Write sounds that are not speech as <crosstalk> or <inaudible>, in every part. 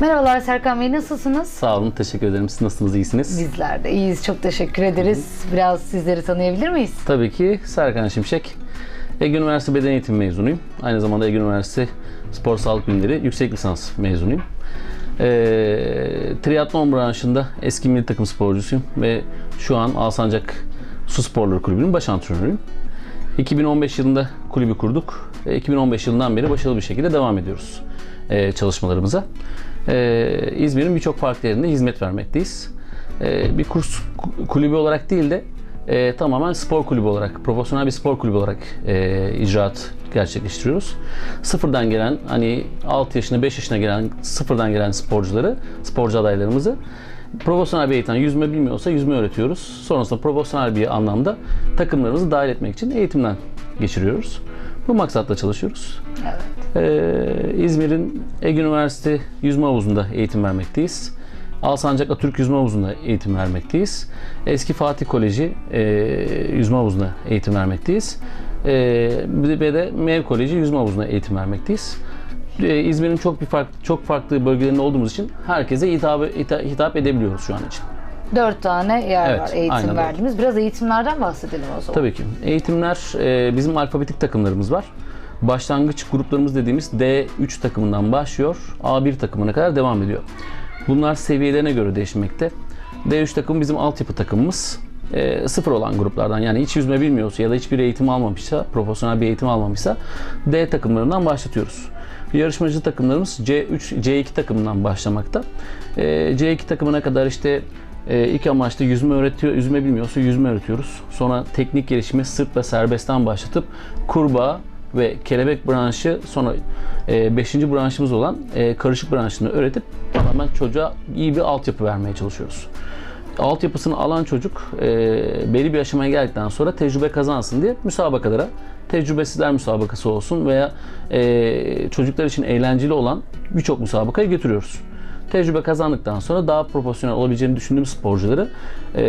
Merhabalar Serkan Bey, nasılsınız? Sağ olun, teşekkür ederim. Siz nasılsınız, iyisiniz? Bizler de iyiyiz, çok teşekkür ederiz. Biraz sizleri tanıyabilir miyiz? Tabii ki Serkan Şimşek. Ege Üniversitesi Beden Eğitimi mezunuyum. Aynı zamanda Ege Üniversitesi Spor Sağlık Bilimleri yüksek lisans mezunuyum. Ee, triatlon branşında eski milli takım sporcusuyum ve şu an Alsancak Su Sporları Kulübü'nün baş antrenörüyüm. 2015 yılında kulübü kurduk ve 2015 yılından beri başarılı bir şekilde devam ediyoruz e, çalışmalarımıza. E, İzmir'in birçok farklı yerinde hizmet vermekteyiz. E, bir kurs ku- kulübü olarak değil de e, tamamen spor kulübü olarak, profesyonel bir spor kulübü olarak e, icraat gerçekleştiriyoruz. Sıfırdan gelen, hani 6 yaşına, 5 yaşına gelen, sıfırdan gelen sporcuları, sporcu adaylarımızı profesyonel bir eğitim, yüzme bilmiyorsa yüzme öğretiyoruz. Sonrasında profesyonel bir anlamda takımlarımızı dahil etmek için eğitimden geçiriyoruz. Bu maksatla çalışıyoruz. Ee, İzmir'in Ege Üniversitesi Yüzme Havuzu'nda eğitim vermekteyiz. Alsancak Atatürk Yüzme Havuzu'nda eğitim vermekteyiz. Eski Fatih Koleji e, Yüzme Havuzu'nda eğitim vermekteyiz. E, ve de Mev Koleji Yüzme Havuzu'nda eğitim vermekteyiz. E, İzmir'in çok bir farklı, çok farklı bölgelerinde olduğumuz için herkese hitap, hita- hitap edebiliyoruz şu an için. Dört tane yer Evet, var eğitim verdiğimiz. Biraz eğitimlerden bahsedelim o zaman. Tabii ki. Eğitimler e, bizim alfabetik takımlarımız var. Başlangıç gruplarımız dediğimiz D3 takımından başlıyor. A1 takımına kadar devam ediyor. Bunlar seviyelerine göre değişmekte. D3 takım bizim altyapı takımımız. E, sıfır olan gruplardan yani hiç yüzme bilmiyorsa ya da hiçbir eğitim almamışsa, profesyonel bir eğitim almamışsa D takımlarından başlatıyoruz. Yarışmacı takımlarımız C3, C2 takımından başlamakta. E, C2 takımına kadar işte e, ilk amaçta yüzme öğretiyor, yüzme bilmiyorsa yüzme öğretiyoruz. Sonra teknik gelişimi sırt ve serbestten başlatıp kurbağa ve kelebek branşı sonra 5. branşımız olan e, karışık branşını öğretip tamamen çocuğa iyi bir altyapı vermeye çalışıyoruz. Altyapısını alan çocuk e, belli bir aşamaya geldikten sonra tecrübe kazansın diye müsabakalara tecrübesizler müsabakası olsun veya e, çocuklar için eğlenceli olan birçok müsabakaya götürüyoruz tecrübe kazandıktan sonra daha profesyonel olabileceğini düşündüğüm sporcuları e,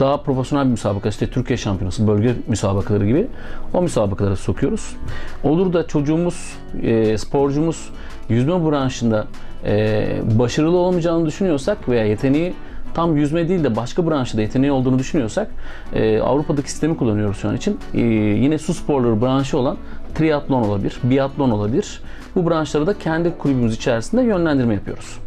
daha profesyonel bir müsabaka işte Türkiye Şampiyonası, bölge müsabakaları gibi o müsabakalara sokuyoruz. Olur da çocuğumuz, e, sporcumuz yüzme branşında e, başarılı olmayacağını düşünüyorsak veya yeteneği tam yüzme değil de başka branşta da yeteneği olduğunu düşünüyorsak e, Avrupa'daki sistemi kullanıyoruz şu an için. E, yine su sporları branşı olan triatlon olabilir, biatlon olabilir. Bu branşları da kendi kulübümüz içerisinde yönlendirme yapıyoruz.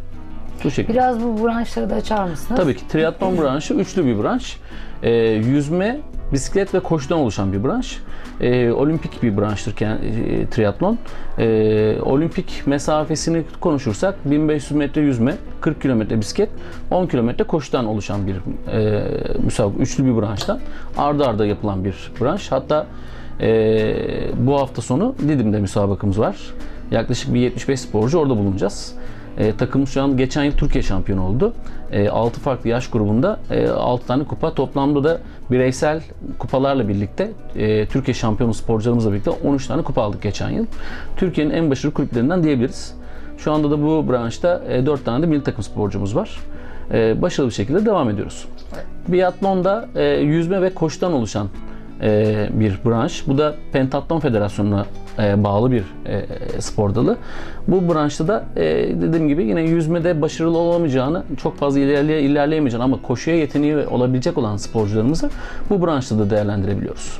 Bu şekilde. Biraz bu branşları da açar mısınız? Tabii ki triatlon <clears throat> branşı üçlü bir branş. Ee, yüzme, bisiklet ve koşudan oluşan bir branş. Ee, olimpik bir branştır e, triatlon. Ee, olimpik mesafesini konuşursak 1500 metre yüzme, 40 kilometre bisiklet, 10 kilometre koşudan oluşan bir e, müsabaka, üçlü bir branştan ardı arda yapılan bir branş. Hatta e, bu hafta sonu Didim'de müsabakamız var. Yaklaşık bir 75 sporcu orada bulunacağız. E, takım şu an geçen yıl Türkiye şampiyonu oldu. E, 6 farklı yaş grubunda e, 6 tane kupa. Toplamda da bireysel kupalarla birlikte e, Türkiye şampiyonu sporcularımızla birlikte 13 tane kupa aldık geçen yıl. Türkiye'nin en başarılı kulüplerinden diyebiliriz. Şu anda da bu branşta e, 4 tane de milli takım sporcumuz var. E, başarılı bir şekilde devam ediyoruz. Biatlonda e, yüzme ve koşudan oluşan e, bir branş. Bu da Pentatlon Federasyonu'na e, bağlı bir e, spor dalı. Bu branşta da e, dediğim gibi yine yüzmede başarılı olamayacağını, çok fazla ilerleye, ilerleyemeyeceğini ama koşuya yeteneği olabilecek olan sporcularımızı bu branşta da değerlendirebiliyoruz.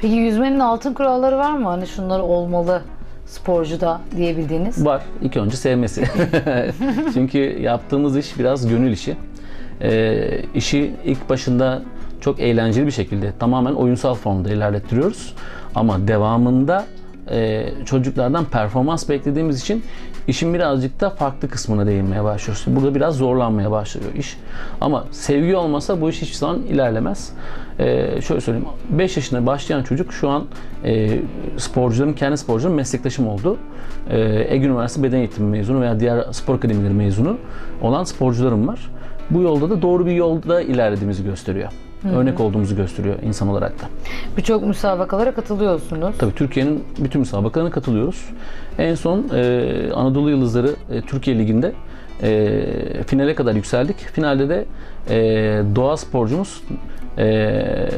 Peki yüzmenin altın kuralları var mı? Hani şunlar olmalı sporcuda diyebildiğiniz. Var. İlk önce sevmesi. <laughs> Çünkü yaptığımız iş biraz gönül işi. Ee, işi ilk başında çok eğlenceli bir şekilde tamamen oyunsal formda ilerlettiriyoruz. Ama devamında e, çocuklardan performans beklediğimiz için işin birazcık da farklı kısmına değinmeye başlıyoruz. Burada biraz zorlanmaya başlıyor iş. Ama sevgi olmasa bu iş hiçbir zaman ilerlemez. Ee, şöyle söyleyeyim. 5 yaşında başlayan çocuk şu an e, sporcuların, kendi sporcuların meslektaşım oldu. Ee, Ege Üniversitesi Beden Eğitimi mezunu veya diğer spor akademileri mezunu olan sporcularım var. Bu yolda da doğru bir yolda ilerlediğimizi gösteriyor. Örnek olduğumuzu gösteriyor insan olarak da. Birçok müsabakalara katılıyorsunuz. Tabii Türkiye'nin bütün müsabakalarına katılıyoruz. En son e, Anadolu Yıldızları e, Türkiye Ligi'nde e, finale kadar yükseldik. Finalde de e, doğa sporcumuz e,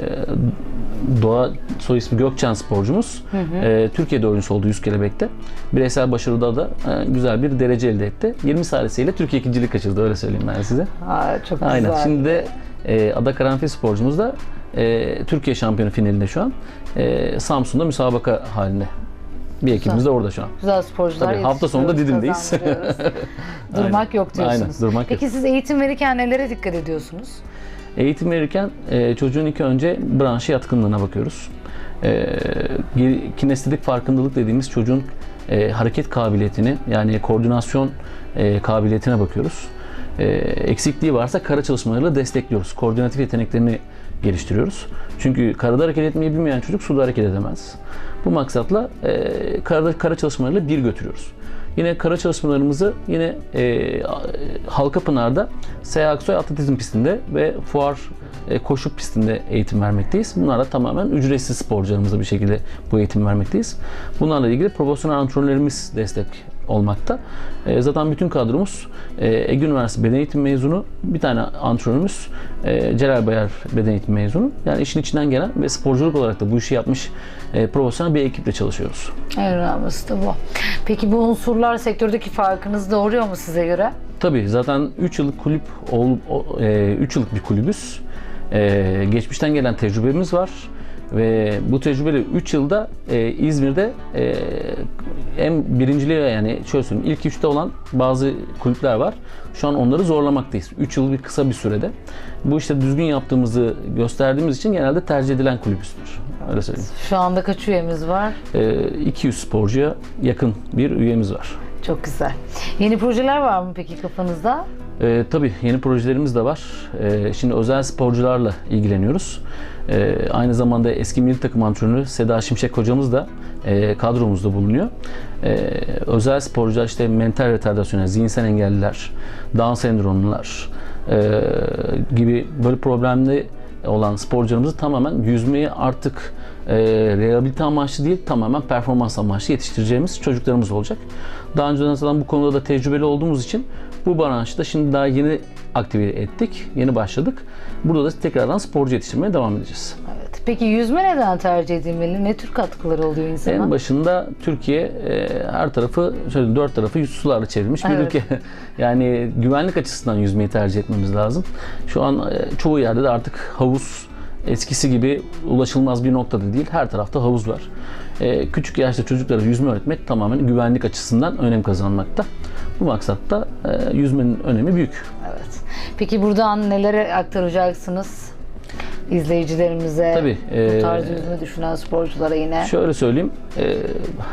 Doğa soy ismi Gökçen sporcumuz. E, Türkiye dördüncüsü oldu 100 kelebekte. Bireysel başarıda da e, güzel bir derece elde etti. 20 salisiyle Türkiye ikincilik kaçırdı öyle söyleyeyim ben size. Aa, çok Aynen. güzel. Şimdi de e, Ada Karanfil sporcumuz da e, Türkiye şampiyonu finalinde şu an. E, Samsun'da müsabaka halinde. Bir ekibimiz de orada şu an. Güzel sporcular Tabii, hafta sonunda Didim'deyiz. <laughs> Durmak yok diyorsunuz. Aynen, durmak Peki yok. siz eğitim verirken nelere dikkat ediyorsunuz? Eğitim verirken e, çocuğun ilk önce branşı yatkınlığına bakıyoruz. E, kinestetik farkındalık dediğimiz çocuğun e, hareket kabiliyetini yani koordinasyon e, kabiliyetine bakıyoruz. E, eksikliği varsa kara çalışmalarıyla destekliyoruz. Koordinatif yeteneklerini geliştiriyoruz. Çünkü karada hareket etmeyi bilmeyen çocuk suda hareket edemez. Bu maksatla e, karada kara çalışmalarıyla bir götürüyoruz. Yine kara çalışmalarımızı yine e, Halkapınar'da Seha Aksoy Atletizm pistinde ve Fuar e, koşu pistinde eğitim vermekteyiz. Bunlarla tamamen ücretsiz sporcularımıza bir şekilde bu eğitim vermekteyiz. Bunlarla ilgili profesyonel antrenörlerimiz destek olmakta. E, zaten bütün kadromuz e, Ege Üniversitesi Beden Eğitimi mezunu, bir tane antrenörümüz e, Celal Bayar Beden Eğitimi mezunu. Yani işin içinden gelen ve sporculuk olarak da bu işi yapmış e, profesyonel bir ekiple çalışıyoruz. En önemlisi de bu. Peki bu unsurlar sektördeki farkınızı doğuruyor mu size göre? Tabii zaten 3 yıllık kulüp 3 yıllık bir kulübüz. E, geçmişten gelen tecrübemiz var ve bu tecrübeyle 3 yılda e, İzmir'de e, en birinciliğe yani şöyle söyleyeyim ilk üçte olan bazı kulüpler var. Şu an onları zorlamaktayız. 3 yıl bir kısa bir sürede. Bu işte düzgün yaptığımızı gösterdiğimiz için genelde tercih edilen kulübüzdür. Öyle söyleyeyim. Şu anda kaç üyemiz var? E, 200 sporcuya yakın bir üyemiz var. Çok güzel. Yeni projeler var mı peki kafanızda? Ee, tabii yeni projelerimiz de var. Ee, şimdi özel sporcularla ilgileniyoruz. Ee, aynı zamanda eski milli takım antrenörü Seda Şimşek hocamız da e, kadromuzda bulunuyor. Ee, özel sporcular işte mental retardasyonel, zihinsel engelliler, Down sendromlular e, gibi böyle problemli olan sporcularımızı tamamen yüzmeyi artık e, rehabilite amaçlı değil tamamen performans amaçlı yetiştireceğimiz çocuklarımız olacak. Daha önceden zaten bu konuda da tecrübeli olduğumuz için bu branşta şimdi daha yeni aktive ettik, yeni başladık. Burada da tekrardan sporcu yetiştirmeye devam edeceğiz. Evet. Peki yüzme neden tercih edilmeli? Ne tür katkıları oluyor insana? En başında Türkiye e, her tarafı, şöyle dört tarafı sularla çevrilmiş bir Evet. ülke. <laughs> yani güvenlik açısından yüzmeyi tercih etmemiz lazım. Şu an e, çoğu yerde de artık havuz eskisi gibi ulaşılmaz bir noktada değil. Her tarafta havuz var. E, küçük yaşta çocuklara yüzme öğretmek tamamen güvenlik açısından önem kazanmakta. Bu maksatta e, yüzmenin önemi büyük. Evet. Peki buradan nelere aktaracaksınız izleyicilerimize? Tabii, Bu e, tarz yüzme düşünen sporculara yine. Şöyle söyleyeyim, e,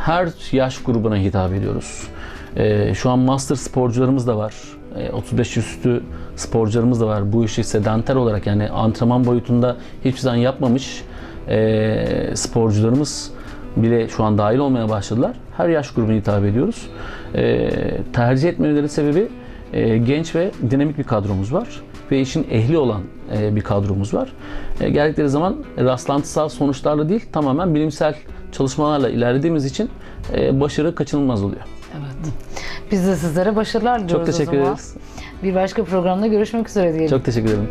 her yaş grubuna hitap ediyoruz. E, şu an master sporcularımız da var. E, 35 üstü sporcularımız da var. Bu işi sedanter olarak yani antrenman boyutunda hiçbir zaman yapmamış e, sporcularımız bile şu an dahil olmaya başladılar. Her yaş grubuna hitap ediyoruz. E, tercih etmeleri sebebi e, genç ve dinamik bir kadromuz var ve işin ehli olan e, bir kadromuz var. E, geldikleri zaman rastlantısal sonuçlarla değil tamamen bilimsel çalışmalarla ilerlediğimiz için e, başarı kaçınılmaz oluyor. Evet. Biz de sizlere başarılar diliyoruz Çok teşekkür ederiz. Bir başka programda görüşmek üzere diyelim. Çok teşekkür ederim.